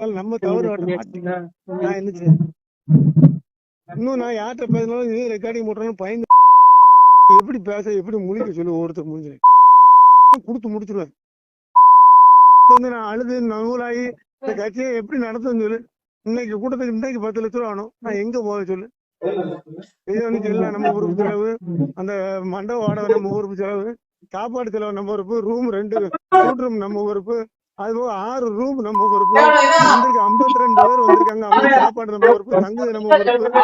நம்ம தவறு நான் இன்னும் நான் யார்கிட்ட பேசினாலும் இது ரெக்கார்டிங் போட்டோம்னு பயந்து எப்படி பேச எப்படி முழிக்க சொல்லு ஒவ்வொருத்தர் முடிஞ்சு கொடுத்து முடிச்சிருவேன். வந்து நான் அழுது நூலாகி இந்த கட்சியை எப்படி நடத்துன்னு சொல்லு. இன்னைக்கு கூட்டத்துக்கு இன்னைக்கு பத்து லட்ச ரூபா ஆகணும் நான் எங்க போக சொல்லு? இது வந்து சொல்லலாம் நம்ம பொறுப்பு செலவு அந்த மண்டப வாடகை நம்ம பொறுப்பு செலவு சாப்பாடு செலவு நம்ம பொறுப்பு ரூம் ரெண்டு ரூம் நம்ம பொறுப்பு அது போக ஆறு ரூம் நம்ம பொறுப்பு வந்திருக்க ஐம்பத்தி ரெண்டு பேர் வந்திருக்காங்க. அவங்க சாப்பாடு நம்ம பொறுப்பு தங்குது நம்ம பொறுப்பு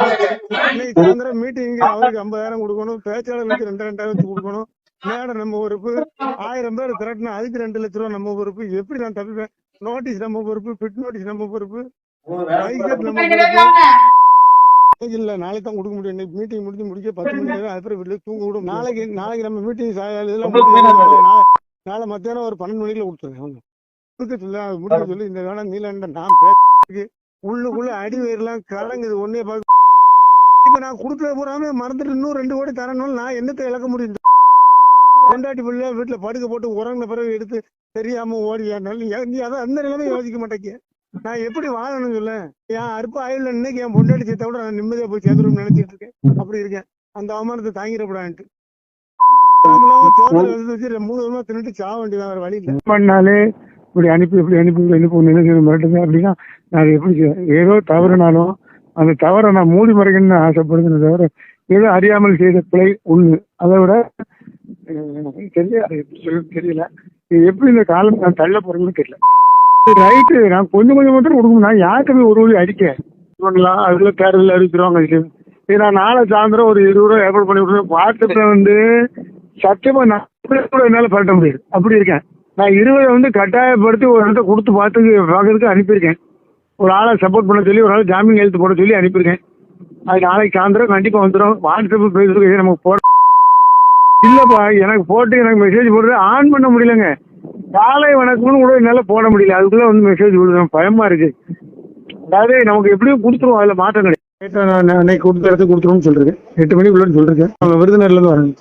இன்னைக்கு சாயந்தரம் மீட்டிங் அவருக்கு ஐம்பதாயிரம் கொடுக்கணும். பேச்சாளர்களுக்கு ரெண்டு ரெண்டாயிரம் கொடுக்கணும். மேடம் நம்ம பொறுப்பு ஆயிரம் பேர் திரட்டினா அதுக்கு ரெண்டு லட்ச ரூபா நம்ம பொறுப்பு எப்படி நான் தப்பிப்பேன்? நோட்டீஸ் நம்ம பொறுப்பு பிட் நோட்டீஸ் நம்ம பொறுப்பு இல்ல நாளைக்கு தான் கொடுக்க முடியும். இன்னைக்கு மீட்டிங் முடிஞ்சு முடிக்க பத்து மணி நேரம் அதுக்கப்புறம் வீட்டுல தூங்க விடும் நாளைக்கு நாளைக்கு நம்ம மீட்டிங் இதெல்லாம் நாளை- மத்தியானம் ஒரு பன்னெண்டு மணிக்குள்ள கொடுத்துருங்க கொடுக்க சொல்ல அது முடிக்க சொல்லி இந்த வேணா நீலண்ட நான் பேசுறதுக்கு உள்ளுக்குள்ள அடி வயிறுலாம் கலங்குது ஒன்னே பார்க்க. இப்ப நான் கொடுத்தது பூராமே மறந்துட்டு இன்னும் ரெண்டு கோடி தரணும் நான் என்னத்தை இழக்க முடியும்? கொண்டாட்டி பிள்ளை வீட்டுல படுக்க போட்டு உறங்கின பிறகு எடுத்து தெரியாம ஓடியானாலும் நீ அதான் அந்த நிலைமை யோசிக்க மாட்டேங்க. நான் எப்படி வாழணும் சொல்ல? என் அற்ப ஆயுள்ல இன்னைக்கு என் பொண்டாட்டி சேர்த்த விட நான் நிம்மதியா போய் சேர்ந்துருன்னு நினைச்சிட்டு இருக்கேன். அப்படி இருக்கேன். அந்த அவமானத்தை வச்சு மூணு வருமா தின்னுட்டு சாக வேண்டியதான் வேற வழி இல்லை. இப்படி அனுப்பி இப்படி அனுப்பி இப்படி அனுப்பி நினைச்சு மிரட்டுங்க அப்படின்னா நான் எப்படி செய்வேன்? ஏதோ தவறுனாலும் அந்த தவறை நான் மூடி மறைக்கணும்னு ஆசைப்படுதுன்னு தவிர ஏதோ அறியாமல் செய்த பிழை ஒண்ணு. அதை விட எனக்கு தெரியல எப்படி சொல்றது தெரியல. இது எப்படி இந்த காலம் நான் தள்ள போறேன்னு தெரியல. ரைட்டு நான் கொஞ்சம் கொஞ்சம் மட்டும் கொடுக்கணும். நான் யாருக்குமே ஒரு வழி அடிக்க? பண்ணலாம் அதுல தேர்தல் அறிவிச்சிருவாங்க இது. நான் நாளை சாயந்தரம் ஒரு இருபது ரூபா ஏற்பாடு பண்ணி கொடுத்தேன். வாட்ஸ்அப்ல வந்து சத்தியமா நான் கூட என்னால பரட்ட முடியாது. அப்படி இருக்கேன். நான் இருபதை வந்து கட்டாயப்படுத்தி ஒரு இடத்த கொடுத்து பார்த்து பார்க்கறதுக்கு அனுப்பியிருக்கேன். ஒரு ஆளை சப்போர்ட் பண்ண சொல்லி ஒரு ஆள் ஜாமீன் எழுத்து போட சொல்லி அனுப்பியிருக்கேன். அது நாளைக்கு சாயந்தரம் கண்டிப்பாக வந்துடும் வாட்ஸ்அப் ஃபேஸ்புக் நமக்கு போட இல்லைப்பா எனக்கு போட்டு எனக்கு மெசேஜ் போடுறது ஆன் பண்ண முடியலங்க. காலை வணக்கம்னு கூட என்னால் போட முடியல. அதுக்குள்ள வந்து மெசேஜ் விடுறேன் பயமா இருக்கு. அதாவது நமக்கு எப்படியும் கொடுத்துருவோம். அதில் மாற்றம் கிடையாது. நான் அன்னைக்கு கொடுத்த இடத்துக்கு கொடுத்துருவோம்னு சொல்லிருக்கேன் எட்டு மணிக்குள்ளன்னு சொல்லிருக்கேன் அவங்க விருதுநர்லேருந்து வரேன்